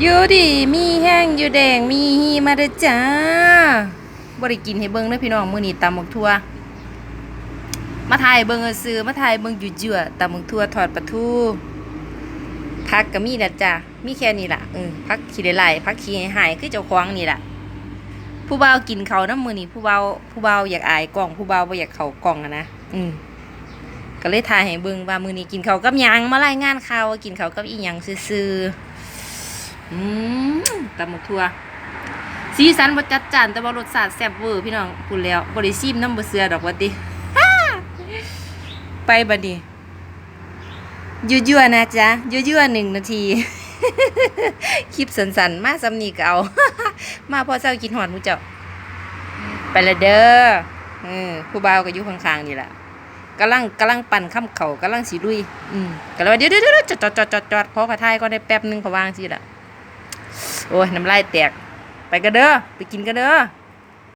อยู่ดีมีแห้งอยู่แดงมีฮีมาเด้อจ้าบ่ได้กินให้เบิ่งเด้อพี่น้องมื้อนี้ตำบักทั่ว มาถ่ายเบิ่งเอาซื้อมาถ่ายเบิ่งอยู่จั่วตำบักทั่วทอดปลาทูผักก็มีแหละจ้ะมีแค่นี้ล่ะเออผักขี้ได้หลายผักขี้หายคือเจ้าของนี่ล่ะผู้เบากินเขาน้ำมือนีผู้เบาผู้เบาอยากอายกล้องผู้เบาวบ่อยากเขากล้องอะนะอืมก็เลยถ่ายให้เบิ่งว่ามือนี้กินเขากับยังมารายงานข่าวกินเขากับอีหยังซื่อๆ อืมตำหมกทั่วสีสันบ่จัดจ้านแต่ว่ารสชาติแซ่บเวอร์พี่น้องพูดแล้วบ่ได้ซิมน้ำบ่เสือดอกว่าติไปบัดนี้ยั่วๆนะจ๊ะยั่วๆหนึ่งนาที คลิปสันๆ มาสำนีก็เอา มาพอเช้ากินหอดมูเจ้าไปละเด้อเออผู้บ่าวก็อยู่ข้างๆนี่แหละกำลังกำลังปั่นข้ามเขากำลังสีลุย อืมก็เลยว่าเดี๋ยวเดี๋ยวเดี๋ยวจอดจอดจอดจอดจอดพอกระทายก็ได้แป๊บหนึงเขาวางสิละ โอ้ยน้ำลายแตก ไปกันเด้อ ไปกินกันเด้อ